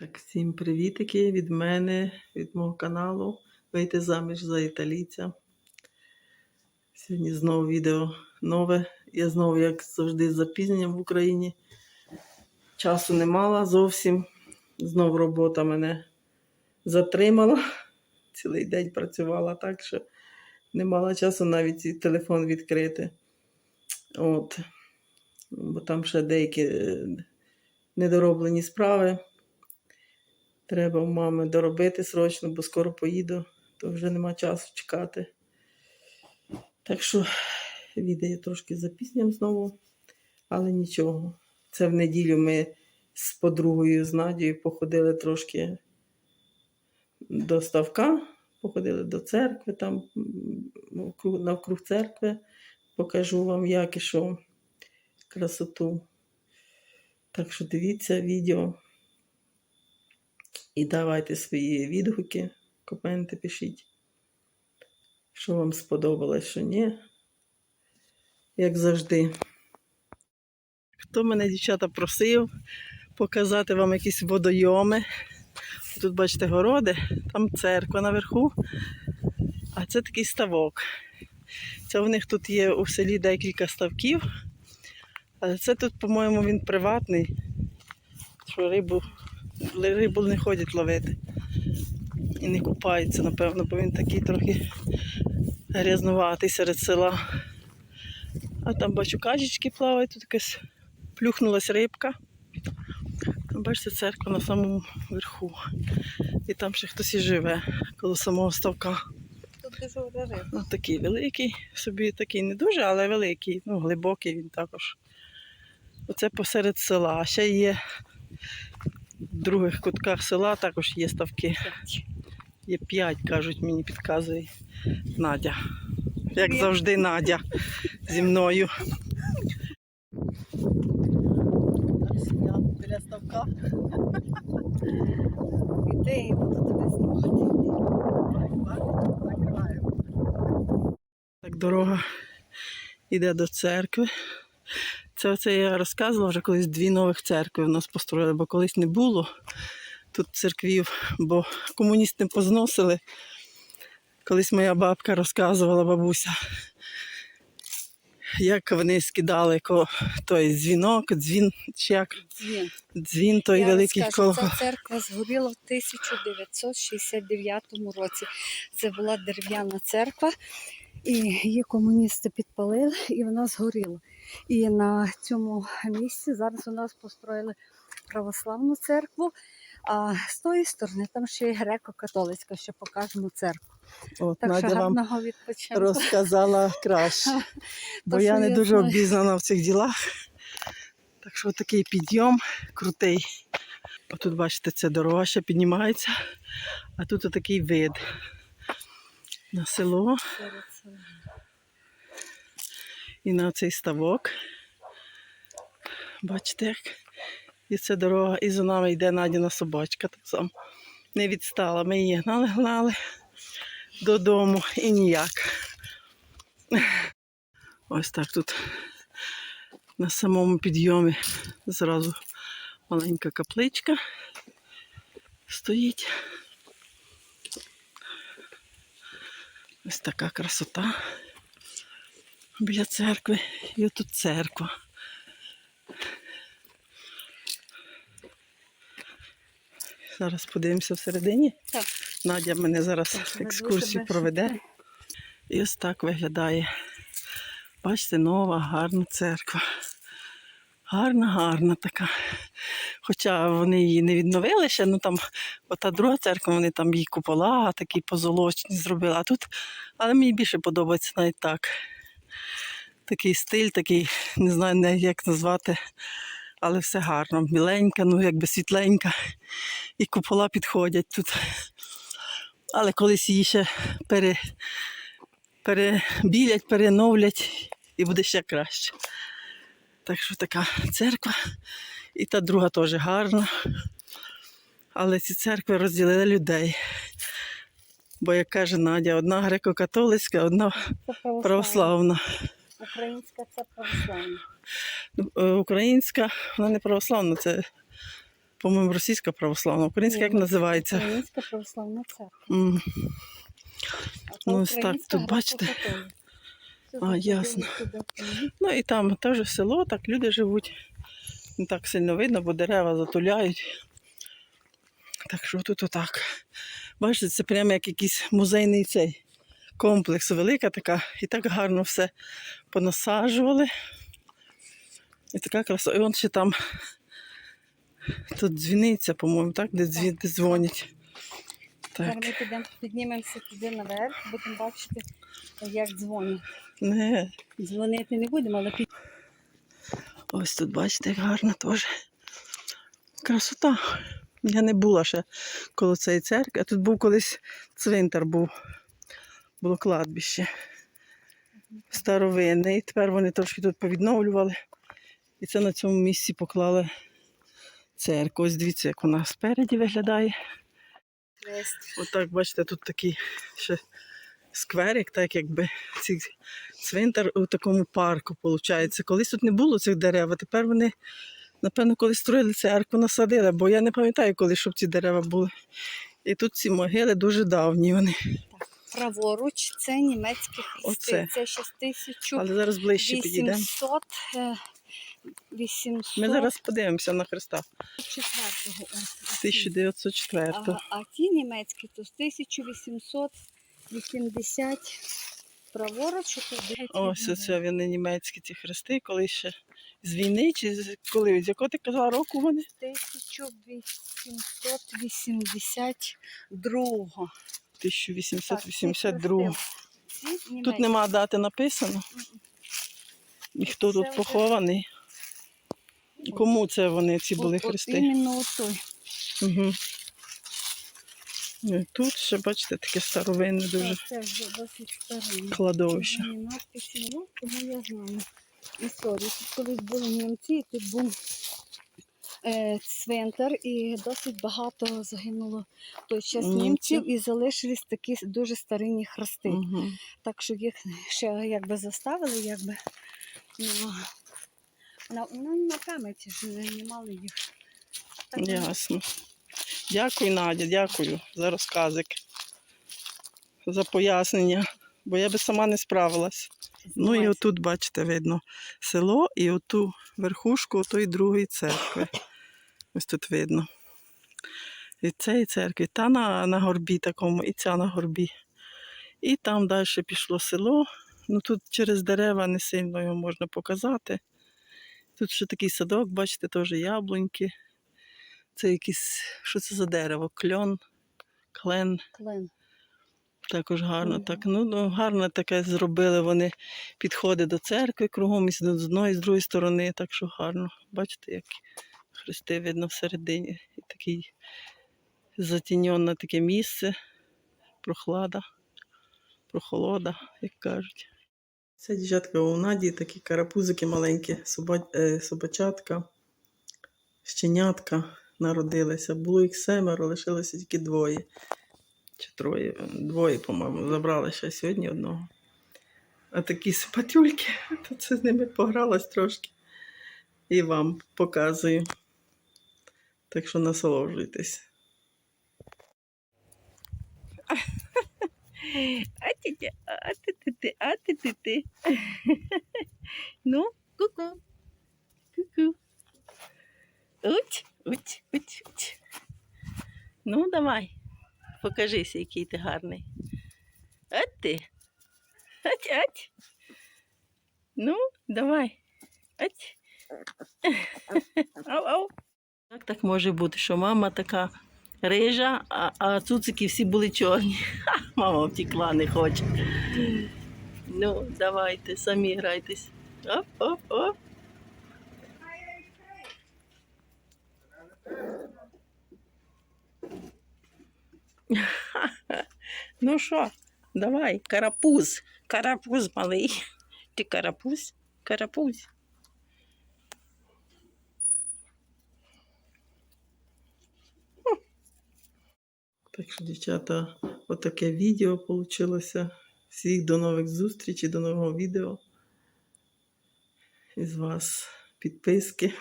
Так, всім привітики від мене, від мого каналу. Вийти заміж за італійця. Сьогодні знову відео нове. Я знову, як завжди, з запізненням в Україні. Часу не мала зовсім. Знову робота мене затримала. Цілий день працювала так, що не мала часу навіть телефон відкрити. От. Бо там ще деякі е, недороблені справи. Треба у мами доробити срочно, бо скоро поїду, то вже нема часу чекати. Так що відео трошки запізням знову, але нічого. Це в неділю ми з подругою з Надією походили трошки до ставка, походили до церкви, там навкруг церкви. Покажу вам, як і що красоту. Так що дивіться відео. І давайте свої відгуки, коменти пишіть, що вам сподобалось, що ні. Як завжди. Хто мене, дівчата, просив показати вам якісь водойоми. Тут, бачите, городи, там церква наверху, а це такий ставок. Це у них тут є у селі декілька ставків, це тут, по-моєму, він приватний, що рибу рибу не ходять ловити. І не купаються, напевно, бо він такий трохи грязнуватий серед села. А там бачу кажечки плавають, тут якась плюхнулась рибка. Там, бачите, церква на самому верху. І там ще хтось і живе коло самого ставка. Тут дуже удари. Ну, такий великий, собі такий не дуже, але великий, ну, глибокий він також. Оце посеред села. А ще є других кутках села також є ставки. Є п'ять, кажуть, мені підказує Надя. Як завжди, Надя зі мною. Біля ставка. Іди і буду тебе знімати. Так дорога йде до церкви. Це оце я розказувала вже колись дві нових церкви в нас построїли, бо колись не було тут церквів, бо комуністи позносили. Колись моя бабка розказувала, бабуся, як вони скидали той дзвінок, дзвін, чи як Дзвін. дзвін той Я великий коло. Ця церква згоріла в 1969 році. Це була дерев'яна церква, і її комуністи підпалили, і вона згоріла. І на цьому місці зараз у нас построїли православну церкву. А з тої сторони там ще є греко-католицька, що покажемо церкву. От, Так що Надя вам відпочинку. розказала краще. Бо То, я не я дуже знаю. обізнана в цих ділах. Так що такий підйом крутий. Отут, бачите, це дорога ще піднімається, а тут отакий вид на село. І на цей ставок. Бачите, як? І це дорога, і за нами йде Надіна собачка так само. Не відстала. Ми її гнали, гнали додому і ніяк. Ось так тут на самому підйомі зразу маленька капличка стоїть. Ось така красота біля церкви. І отут церква. Зараз подивимося всередині. Так. Надя мене зараз Так, екскурсію проведе. І ось так виглядає. Бачите, нова, гарна церква. Гарна, гарна така. Хоча вони її не відновили ще, ну там ота друга церква, вони там її купола, такі позолочені зробили. А тут, але мені більше подобається навіть так. Такий стиль, такий, не знаю як назвати, але все гарно. Біленька, ну якби світленька. І купола підходять тут. Але колись її ще пере, перебілять, переновлять і буде ще краще. Так що така церква. І та друга теж гарна. Але ці церкви розділили людей. Бо, як каже Надя, одна греко-католицька, одна православна. Українська це православна. Ну, е, Українська, вона не православна, це по-моєму, російська православна, українська як називається? Українська православна церква. А Ну, ось так, тут бачите? Це А, ясно. Ну і там теж село, так люди живуть. Не так сильно видно, бо дерева затуляють. Так що тут отак. Бачите, це прямо як якийсь музейний цей комплекс, велика така, і так гарно все понасаджували. І така краса. І вон ще там тут дзвіниця, по-моєму, так, де, дзві- де дзвонять. Зараз ми підемо, піднімемося туди наверх, будемо бачити, як дзвонять. Не. Дзвонити не будемо, але під... Ось тут, бачите, як гарно теж. Красота. Я не була ще коло цієї церкви. А тут був колись цвинтар був. Було кладбище. Старовинне. І тепер вони трошки тут повідновлювали. І це на цьому місці поклали церкву. Ось дивіться, як вона спереді виглядає. хрест. Отак, бачите, тут такий ще скверик, так якби ці цвинтар у такому парку, виходить. Колись тут не було цих дерев, а тепер вони, напевно, коли строїли церкву, насадили, бо я не пам'ятаю, коли щоб ці дерева були. І тут ці могили дуже давні вони. Праворуч це німецькі хрести. Це ще з 1800, Але зараз ближче 800, 800 Ми зараз подивимося на Христа. 4-го. ось, ось. 1904. А, а ті німецькі то з 1880 праворуч. Ось оце вони німецькі ці хрести, коли ще з війни, чи з коли? З якого ти казала року вони? 1882. 1882. Тут нема дати написано. І хто Це тут похований? Кому це вони ці були хрести? іменно отой. Угу. Тут ще, бачите, таке старовинне дуже Це вже досить старий. кладовище. Мені надписі ну, тому я знаю історію. Тут колись були німці, і тут був е, цвинтар, і досить багато загинуло в той час Німців. німців, і залишились такі дуже старинні хрести. Угу. Так що їх ще якби заставили, якби на, на, ну, на пам'яті ж не, не мали їх. Так, ну, Ясно. Дякую, Надя, дякую за розказик, за пояснення, бо я би сама не справилась. Ну і отут, бачите, видно село і оту верхушку отої другої церкви. Ось тут видно. І цієї церкви, та на, на горбі такому, і ця на горбі. І там далі пішло село. Ну тут через дерева не сильно його можна показати. Тут ще такий садок, бачите, теж яблуньки. Це якийсь, що це за дерево? Кльон, клен. Клен. Також гарно. Мгм. Так, ну, ну, гарно таке зробили вони підходи до церкви кругом і з одної, і з другої сторони, так що гарно. Бачите, як хрести видно всередині. І такий затіньоне таке місце, прохлада, прохолода, як кажуть. Це дівчатка у Наді такі карапузики маленькі, е, собачатка, щенятка народилися. Було їх семеро, лишилося тільки двоє. Чи троє, двоє, по-моєму, забрали ще сьогодні одного. А такі сипатюльки, то це з ними погралась трошки. І вам показую. Так що насолоджуйтесь. А ти ти, а ти ти ти, а ти ти ти. Ну, ку-ку. Ку-ку. Уть, уть, уть, уть. Ну, давай. Покажися, який ти гарний. От ти. Ать, ать. Ну, давай. Ать. Ау, ау. Як так може бути, що мама така рижа, а, а цуцики всі були чорні. Ха, мама втекла, не хоче. Ну, давайте, самі грайтесь. Оп, оп, оп. Ну що, давай, карапуз. Карапуз малий. Ти карапуз? Карапуз. Так що, дівчата, отаке відео вийшло. Всіх до нових зустрічей, до нового відео. Із вас підписки.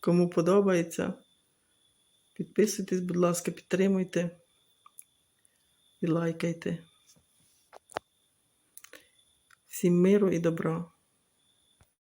Кому подобається, Підписуйтесь, будь ласка, підтримуйте і лайкайте. Всім миру і добра.